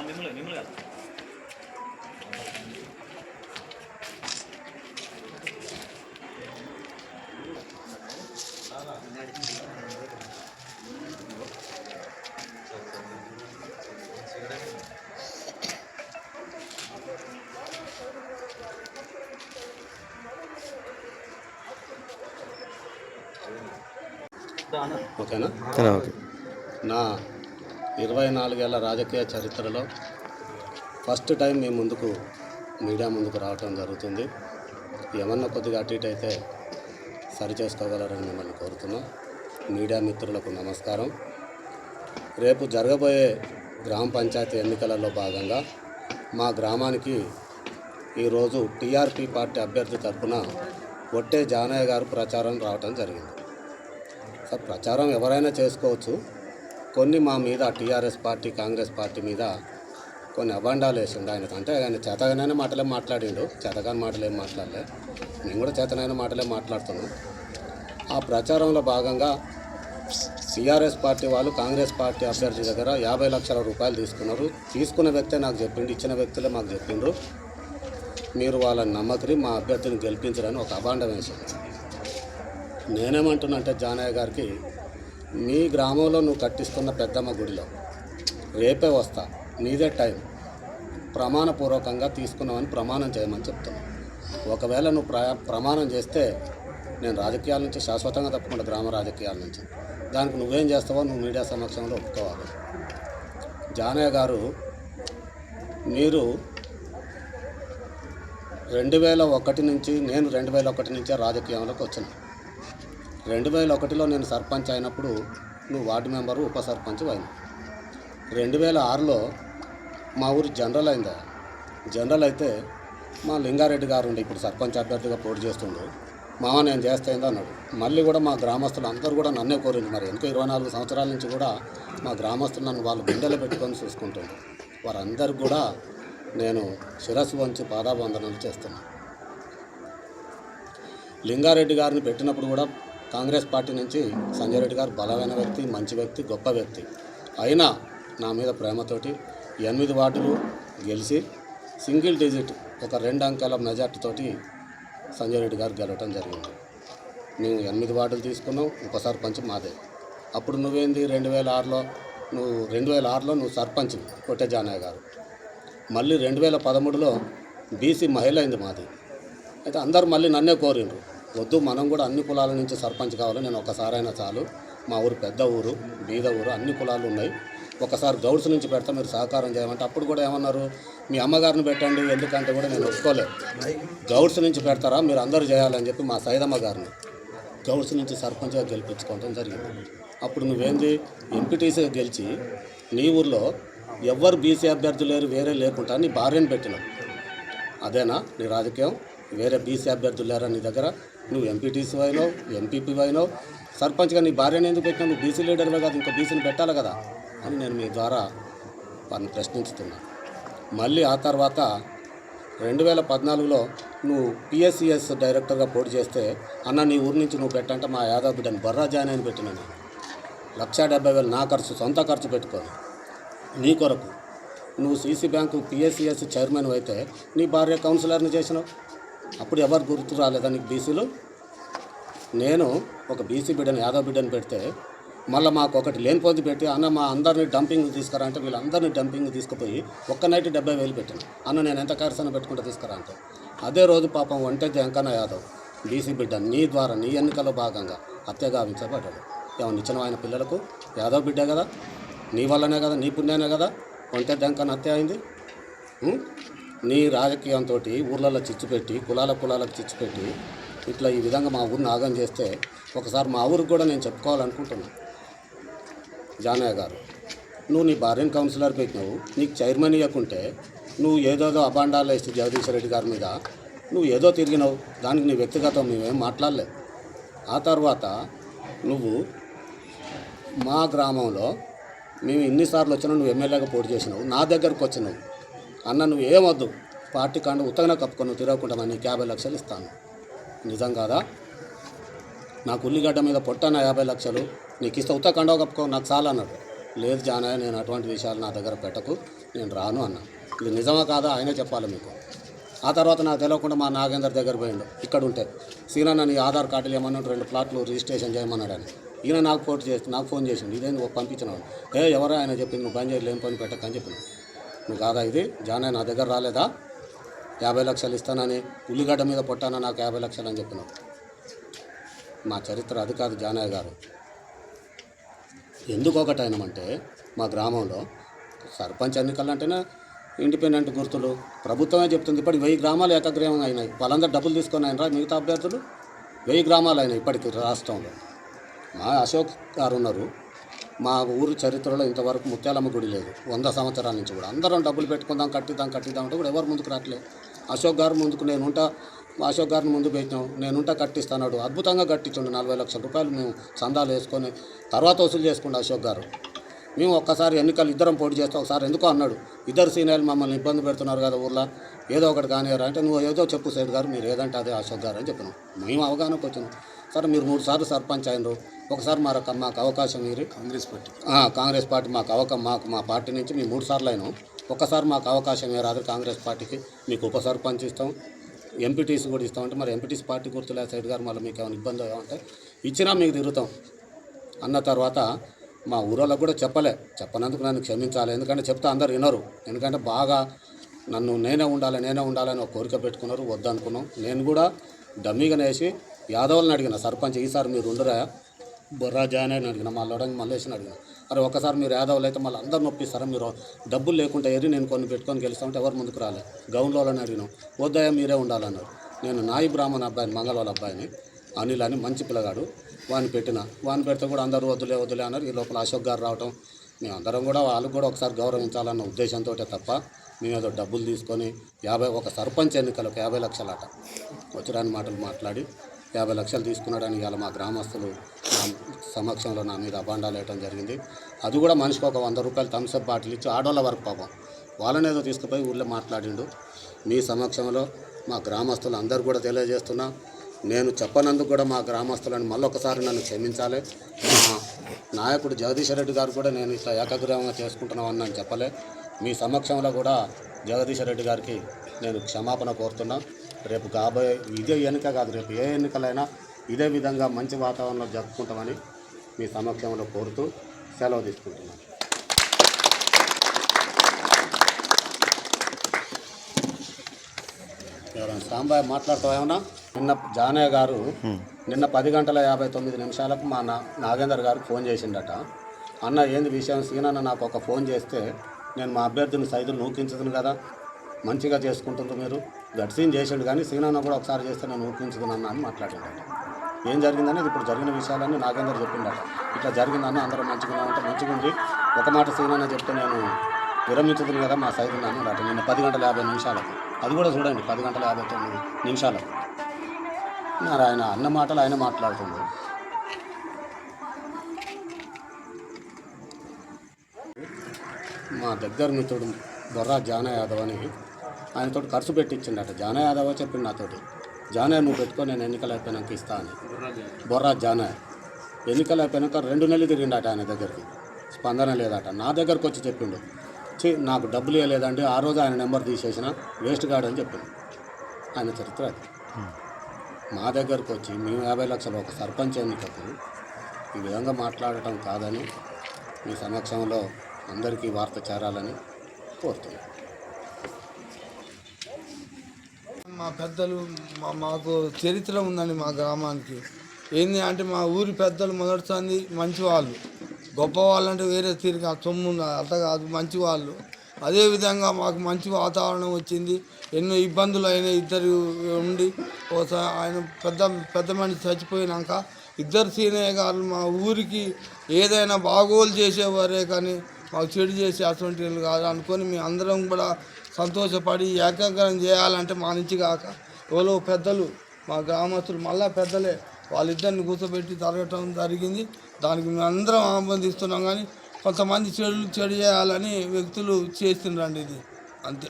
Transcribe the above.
మిమ్మల్ని మిమ్మల్ని కాదు ఓకేనా ఓకే నా ఇరవై నాలుగేళ్ళ రాజకీయ చరిత్రలో ఫస్ట్ టైం మీ ముందుకు మీడియా ముందుకు రావటం జరుగుతుంది. ఏమన్నా కొద్దిగా అటు ఇటు అయితే సరి చేసుకోగలరని మిమ్మల్ని కోరుతున్నాం. మీడియా మిత్రులకు నమస్కారం. రేపు జరగబోయే గ్రామ పంచాయతీ ఎన్నికలలో భాగంగా మా గ్రామానికి ఈరోజు టీఆర్పీ పార్టీ అభ్యర్థి తరఫున ఒట్టే జానయ్య గారు ప్రచారం రావటం జరిగింది. సార్ ప్రచారం ఎవరైనా చేసుకోవచ్చు. కొన్ని మా మీద టీఆర్ఎస్ పార్టీ కాంగ్రెస్ పార్టీ మీద కొన్ని అబండాలు వేసిండు. ఆయనకు అంటే ఆయన చేతగానైనా మాటలే మాట్లాడిండు. చేతగాని మాటలు ఏం మాట్లాడలే. మేము కూడా చేతనైన మాటలే మాట్లాడుతున్నాం. ఆ ప్రచారంలో భాగంగా సిఆర్ఎస్ పార్టీ వాళ్ళు కాంగ్రెస్ పార్టీ అభ్యర్థి దగ్గర యాభై లక్షల రూపాయలు తీసుకున్నారు. తీసుకున్న వ్యక్తే నాకు చెప్పిండు ఇచ్చిన వ్యక్తులే మాకు చెప్పిండ్రు మీరు వాళ్ళని నమ్మకరి మా అభ్యర్థిని గెలిపించరని ఒక అబాండం వేశారు నేనేమంటున్నా అంటే జానయ్య గారికి మీ గ్రామంలో నువ్వు కట్టిస్తున్న పెద్దమ్మ గుడిలో. రేపే వస్తా. నీదే టైం. ప్రమాణపూర్వకంగా తీసుకున్నామని ప్రమాణం చేయమని చెప్తున్నా. ఒకవేళ నువ్వు ప్ర ప్రమాణం చేస్తే నేను రాజకీయాల నుంచి శాశ్వతంగా తప్పకుండా గ్రామ రాజకీయాల నుంచి. దానికి నువ్వేం చేస్తావో నువ్వు మీడియా సమక్షంలో ఒప్పుకోవాలి. జానయ్య గారు మీరు రెండు వేల ఒకటి నుంచి నేను రెండు వేల ఒకటి నుంచే రాజకీయంలోకి వచ్చాను. రెండు వేల ఒకటిలో నేను సర్పంచ్ అయినప్పుడు నువ్వు వార్డు మెంబరు ఉప సర్పంచ్ అయినా రెండు వేల ఆరులో మా ఊరు జనరల్ అయిందా? జనరల్ అయితే మా లింగారెడ్డి గారు ఉండి ఇప్పుడు సర్పంచ్ అభ్యర్థిగా పోటీ చేస్తుండు. మామ నేను చేస్తాయిందో అన్నాడు. మళ్ళీ కూడా మా గ్రామస్తులు అందరూ కూడా నన్నే కోరింది మరి ఎందుకో ఇరవై నాలుగు సంవత్సరాల నుంచి కూడా మా గ్రామస్తులు నన్ను వాళ్ళు గుండెలు పెట్టుకొని చూసుకుంటుంది వారందరికి కూడా నేను శిరస్సు వంచి పాదాబంధనలు చేస్తున్నాను లింగారెడ్డి గారిని పెట్టినప్పుడు కూడా కాంగ్రెస్ పార్టీ నుంచి సంజయ్ రెడ్డి గారు బలమైన వ్యక్తి మంచి వ్యక్తి గొప్ప వ్యక్తి. అయినా నా మీద ప్రేమతోటి ఎనిమిది వార్డులు గెలిచి సింగిల్ డిజిట్ ఒక రెండు అంకెల మెజార్టీతోటి సంజయ్ రెడ్డి గారు గెలవటం జరిగింది. మేము ఎనిమిది వార్డులు తీసుకున్నాం ఉప సర్పంచ్ మాదే. అప్పుడు నువ్వేంది రెండు వేల ఆరులో? నువ్వు రెండు వేల ఆరులో నువ్వు సర్పంచ్ కొట్టే జానయ్య గారు. మళ్ళీ రెండు వేల పదమూడులో బీసీ మహిళ అయింది మాది. అయితే అందరూ మళ్ళీ నన్నే కోరిండ్రు. వద్దు మనం కూడా అన్ని కులాల నుంచి సర్పంచ్ కావాలి. నేను ఒకసారైనా చాలు. మా ఊరు పెద్ద ఊరు బీద ఊరు అన్ని కులాలు ఉన్నాయి. ఒకసారి గౌడ్స్ నుంచి పెడతా మీరు సహకారం చేయమంటే అప్పుడు కూడా ఏమన్నారు? మీ అమ్మగారిని పెట్టండి ఎందుకంటే కూడా నేను ఒప్పుకోలేదు గౌడ్స్ నుంచి పెడతారా? మీరు అందరూ చేయాలని చెప్పి మా సైదమ్మ గారిని గౌడ్స్ నుంచి సర్పంచ్గా గెలిపించుకోవడం జరిగింది. అప్పుడు నువ్వేంది? ఎంపీటీసీ గెలిచి నీ ఊర్లో ఎవ్వరు బీసీ అభ్యర్థులు లేరు వేరే లేకుండా నీ భార్యను పెట్టినావు. అదేనా నీ రాజకీయం? వేరే బీసీ అభ్యర్థులు లేరా నీ దగ్గర? నువ్వు ఎంపీటీసీ అయినావు ఎంపీపీ అయినావు. సర్పంచ్గా నీ భార్యను ఎందుకు పెట్టినా నువ్వు బీసీ లీడర్వే కాదు ఇంకా బీసీని పెట్టాలి కదా అని నేను మీ ద్వారా వారిని ప్రశ్నించుతున్నా. మళ్ళీ ఆ తర్వాత రెండు వేల పద్నాలుగులో నువ్వు పిఎస్సిఎస్ డైరెక్టర్గా పోటీ చేస్తే అన్న నీ ఊరి నుంచి నువ్వు పెట్టంటే మా యాదవ్ బిడ్డని బర్రా జాయిన్ అని పెట్టినాను లక్ష డెబ్బై వేలు నా ఖర్చు సొంత ఖర్చు పెట్టుకొని. నీ కొరకు నువ్వు సీసీ బ్యాంకు పిఎస్సిఎస్ చైర్మన్ అయితే నీ భార్య కౌన్సిలర్ని చేసినావు. అప్పుడు ఎవరు గుర్తు రాలేదానికి బీసీలు? నేను ఒక బీసీ బిడ్డను యాదవ్ బిడ్డను పెడితే మళ్ళీ మాకు ఒకటి లేనిపోతే పెట్టి అన్న మా అందరిని డంపింగ్ తీసుకురా అంటే వీళ్ళందరినీ డంపింగ్ తీసుకుపోయి ఒక్క నైట్ డెబ్బై వేలు పెట్టాను. అన్న నేను ఎంత కారసన పెట్టుకుంటే తీసుకురా అంటే. అదే రోజు పాపం ఒంటే జంకన్న యాదవ్ బీసీ బిడ్డ నీ ద్వారా నీ ఎన్నికలో భాగంగా హత్య గావించబడ్డాడు. ఏమన్నా ఇచ్చిన ఆయన పిల్లలకు యాదవ్ బిడ్డే కదా నీ వల్లనే కదా నీ పుణ్యానే కదా ఒంటే జంకన్న హత్య అయింది? నీ రాజకీయంతో ఊర్లలో చిచ్చు పెట్టి కులాల కులాలకు చిచ్చు పెట్టి ఇట్లా ఈ విధంగా మా ఊరిని ఆగం చేస్తే ఒకసారి మా ఊరికి కూడా నేను చెప్పుకోవాలనుకుంటున్నాను జానయ్య గారు నువ్వు నీ భార్యను కౌన్సిలర్ పెట్టినావు నీకు చైర్మన్ ఇవ్వకుంటే నువ్వు ఏదోదో అబాండాలు వేసి జగదీశ్వర రెడ్డి గారి మీద నువ్వు ఏదో తిరిగినావు దానికి నీ వ్యక్తిగతం మేమేం మాట్లాడలేదు ఆ తర్వాత నువ్వు మా గ్రామంలో మేము ఇన్నిసార్లు వచ్చినా నువ్వు ఎమ్మెల్యేగా పోటీ చేసినావు నా దగ్గరకు వచ్చినావు. అన్న నువ్వు ఏమొద్దు. పార్టీ కాండ ఉత్తగానే కప్పుకొని నువ్వు తిరగకుండా నీకు యాభై లక్షలు ఇస్తాను. నిజం కాదా? నాకు ఉల్లిగడ్డ మీద పొట్టన యాభై లక్షలు నీకు ఇస్తే ఉత్త కండవ కప్పుకో నాకు చాలా అన్నాడు. లేదు జానయ్య నేను అటువంటి విషయాలు నా దగ్గర పెట్టకు నేను రాను అన్న. ఇది నిజమా కాదా? ఆయనే చెప్పాలి మీకు. ఆ తర్వాత నాకు తెలియకుండా మా నాగేందర్ దగ్గర పోయిండు. ఇక్కడ ఉంటే సీనా నీ ఆధార్ కార్డులు ఏమన్నా రెండు ప్లాట్లు రిజిస్ట్రేషన్ చేయమన్నాడని. ఈయన నాకు ఫోన్ చేసి నాకు ఫోన్ చేసిండు. ఇదే నువ్వు పంపించినాడు ఏ ఎవరో ఆయన చెప్పింది నువ్వు పని చేయి లేని పని పెట్టకని చెప్పిన నువ్వు కాదా ఇది? జానయ్య నా దగ్గర రాలేదా? యాభై లక్షలు ఇస్తానని ఉల్లిగడ్డ మీద పొట్టాన నాకు యాభై లక్షలు అని చెప్పినావు. మా చరిత్ర అది కాదు జానయ్య గారు. ఎందుకు ఒకటైనమంటే మా గ్రామంలో సర్పంచ్ ఎన్నికలంటేనే ఇండిపెండెంట్ గుర్తులు. ప్రభుత్వమే చెప్తుంది ఇప్పటికి వెయ్యి గ్రామాలు ఏకగ్రీవం అయినాయి. వాళ్ళందరూ డబ్బులు తీసుకొని అయినరా మిగతా అభ్యర్థులు? వెయ్యి గ్రామాలు అయినాయి ఇప్పటికి రాష్ట్రంలో. మా అశోక్ గారు ఉన్నారు. మా ఊరు చరిత్రలో ఇంతవరకు ముత్యాలమ్మ గుడి లేదు. వంద సంవత్సరాల నుంచి కూడా. అందరం డబ్బులు పెట్టుకుందాం కట్టిద్దాం కట్టిద్దాం అంటే కూడా ఎవరు ముందుకు రావట్లేదు అశోక్ గారు ముందుకు నేను అశోక్ గారిని ముందు పెట్టినాం. నేనుంటా కట్టిస్తాడు అద్భుతంగా కట్టించండు. నలభై లక్షల రూపాయలు మేము చందాలు వేసుకొని తర్వాత వసూలు చేసుకుండు అశోక్ గారు. మేము ఒక్కసారి ఎన్నికలు ఇద్దరం పోటీ చేస్తాం ఒకసారి ఎందుకో అన్నాడు. ఇద్దరు సీనియర్లు మమ్మల్ని ఇబ్బంది పెడుతున్నారు కదా ఊర్లో. ఏదో ఒకటి కానివ్వరా అంటే నువ్వు ఏదో చెప్పు సైడ్ గారు మీరు ఏదంటే అదే అశోక్ గారు అని చెప్పినాం. మేము అవగాహనకు వచ్చినాం. సరే మీరు మూడు సార్లు సర్పంచ్ అయినరు. ఒకసారి మాకు మాకు అవకాశం మీరు కాంగ్రెస్ పార్టీ. కాంగ్రెస్ పార్టీ మాకు అవక మాకు మా పార్టీ నుంచి మేము మూడు సార్లు అయినాం. ఒకసారి మాకు అవకాశం రాదు కాంగ్రెస్ పార్టీకి మీకు ఉప సర్పంచ్ ఇస్తాం. ఎంపీటీసీ కూడా ఇస్తామంటే మరి ఎంపీటీసీ పార్టీ గుర్తులే సైడ్ గారు మళ్ళీ మీకు ఏమైనా ఇబ్బంది అంటే ఇచ్చినా మీకు తిరుగుతాం. అన్న తర్వాత మా ఊరోళ్ళకు కూడా చెప్పలే. చెప్పనందుకు నన్ను క్షమించాలి. ఎందుకంటే చెప్తే అందరు వినరు. ఎందుకంటే బాగా నన్ను నేనే ఉండాలి నేనే ఉండాలని ఒక కోరిక పెట్టుకున్నారు. వద్దనుకున్నాం. నేను కూడా డమ్మీగానే వేసి యాదవులను అడిగిన సర్పంచ్ ఈసారి మీరు ఉండరా? బొర్రా జాయిన్ అని అడిగిన మళ్ళీ అడగ మల్లేసిన అడిగిన. అరే ఒకసారి మీరు యాదవులు అయితే మళ్ళీ అందరు నొప్పిస్తారా మీరు డబ్బులు లేకుండా ఎరి నేను కొన్ని పెట్టుకొని గెలుస్తామంటే ఎవరు ముందుకు రాలే? గౌన్లో వాళ్ళని అడిగినాం. వద్దయ్యా మీరే ఉండాలన్నారు. నేను నాయి బ్రాహ్మణ అబ్బాయిని మంగళవాళ్ళ అబ్బాయిని అనిల్ అని మంచి పిల్లగాడు. వాడిని పెట్టిన. వాడిని పెడితే కూడా అందరూ వద్దులే వద్దులే అన్నారు. ఈ లోపల అశోక్ గారు రావటం. మేమందరం కూడా వాళ్ళకు కూడా ఒకసారి గౌరవించాలన్న ఉద్దేశంతో తప్ప మేము ఏదో డబ్బులు తీసుకొని యాభై ఒక సర్పంచ్ ఎన్నికలకు యాభై లక్షలట. వచ్చిరాని మాటలు మాట్లాడి యాభై లక్షలు తీసుకున్నాడని ఇవాళ మా గ్రామస్తులు నా సమక్షంలో నా మీద అబాండాలు వేయటం జరిగింది. అది కూడా మనిషికి ఒక వంద రూపాయలు థమ్స్అప్ బాటిల్ ఇచ్చి ఆడోళ్ళ వరకు పాపం. వాళ్ళని ఏదో తీసుకుపోయి ఊళ్ళో మాట్లాడిండు. మీ సమక్షంలో మా గ్రామస్తులు అందరూ కూడా తెలియజేస్తున్నా నేను చెప్పనందుకు కూడా మా గ్రామస్తులను మళ్ళొకసారి నన్ను క్షమించాలి. మా నాయకుడు జగదీశ రెడ్డి గారు కూడా నేను ఇట్లా ఏకగ్రీవంగా చేసుకుంటున్నామని నేను చెప్పలే. మీ సమక్షంలో కూడా జగదీశ రెడ్డి గారికి నేను క్షమాపణ కోరుతున్నా. రేపు కాబోయే ఇదే ఎన్నిక కాదు రేపు ఏ ఎన్నికలైనా ఇదే విధంగా మంచి వాతావరణంలో జరుపుకుంటామని మీ సమక్షంలో కోరుతూ సెలవు తీసుకుంటున్నాను. ఎవరైనా సాంబాయ్ మాట్లాడతావా ఏమన్నా? నిన్న జానయ్య గారు నిన్న పది గంటల యాభై తొమ్మిది నిమిషాలకు మా నా నాగేందర్ గారికి ఫోన్ చేసిండట. అన్న ఏంది విషయం? సీనన్న నాకు ఒక ఫోన్ చేస్తే నేను మా అభ్యర్థిని సైదులు నూకించదును కదా. మంచిగా చేసుకుంటుండ్రు మీరు? గడ్సీన్ చేసిండు కానీ సీనన్న కూడా ఒకసారి చేస్తే నేను ఊపించుకున్నాను అని మాట్లాడాడు. ఏం జరిగిందనేది ఇప్పుడు జరిగిన విషయాలన్నీ నాగేందర్ చెప్పిండట. ఇట్లా జరిగిందని అందరూ మంచిగా ఉంటే మంచిగా ఉంది ఒక మాట సీనన్న చెప్తే నేను విరమించుతుంది కదా మా సైజు అన్నాడట నిన్న పది గంటల యాభై నిమిషాలకు. అది కూడా చూడండి పది గంటల యాభై తొమ్మిది నిమిషాలకు. మరి ఆయన అన్న మాటలు ఆయన మాట్లాడుతుంది మా దగ్గర మిత్రుడు బొర్రా జానా యాదవ్ అని ఆయనతో ఖర్చు పెట్టించిండట. జానా యాదవ్ చెప్పిండు నాతోటి. జానా నువ్వు పెట్టుకో నేను ఎన్నికలు అయిపోయినాక ఇస్తా అని. బొర్రా జానా ఎన్నికలు అయిపోయినాక రెండు నెలలు తిరిగిండట ఆయన దగ్గరికి. స్పందన లేదట. నా దగ్గరకు వచ్చి చెప్పిండు. ఛీ నాకు డబ్బులు ఇవ్వలేదండి ఆ రోజు ఆయన నెంబర్ తీసేసిన వేస్ట్ కాడు అని చెప్పిండు. ఆయన చరిత్ర అది. మా దగ్గరకు వచ్చి మేము యాభై లక్షలు ఒక సర్పంచ్ ఎన్నికకు ఈ విధంగా మాట్లాడటం కాదని మీ సమక్షంలో అందరికీ వార్త చేరాలని కోరుతున్నాను. మా పెద్దలు మా మాకు చరిత్ర ఉందండి మా గ్రామానికి. ఏంది అంటే మా ఊరి పెద్దలు మొదటిసారి మంచివాళ్ళు. గొప్పవాళ్ళు గొప్ప అంటే వేరే తీరిక సొమ్ము ఉంది, అట్లా కాదు మంచివాళ్ళు. అదేవిధంగా మాకు మంచి వాతావరణం వచ్చింది. ఎన్నో ఇబ్బందులు అయిన ఇద్దరు ఉండి ఒకసారి ఆయన పెద్ద పెద్ద మనిషి చచ్చిపోయినాక ఇద్దరు సీనయ్య గారు మా ఊరికి ఏదైనా బాగోలు చేసేవారే కానీ మాకు చెడు చేసే అటువంటి కాదు అనుకొని మేము అందరం కూడా సంతోషపడి ఏకాగ్రం చేయాలంటే మా నుంచి కాక ఎవరో పెద్దలు మా గ్రామస్తులు మళ్ళా పెద్దలే వాళ్ళిద్దరిని కూర్చోబెట్టి జరగటం జరిగింది. దానికి మేము అందరం ఆనందిస్తున్నాం కానీ కొంతమంది చెడు చెడు చేయాలని వ్యక్తులు చేస్తుండ్రండి ఇది. అంతే.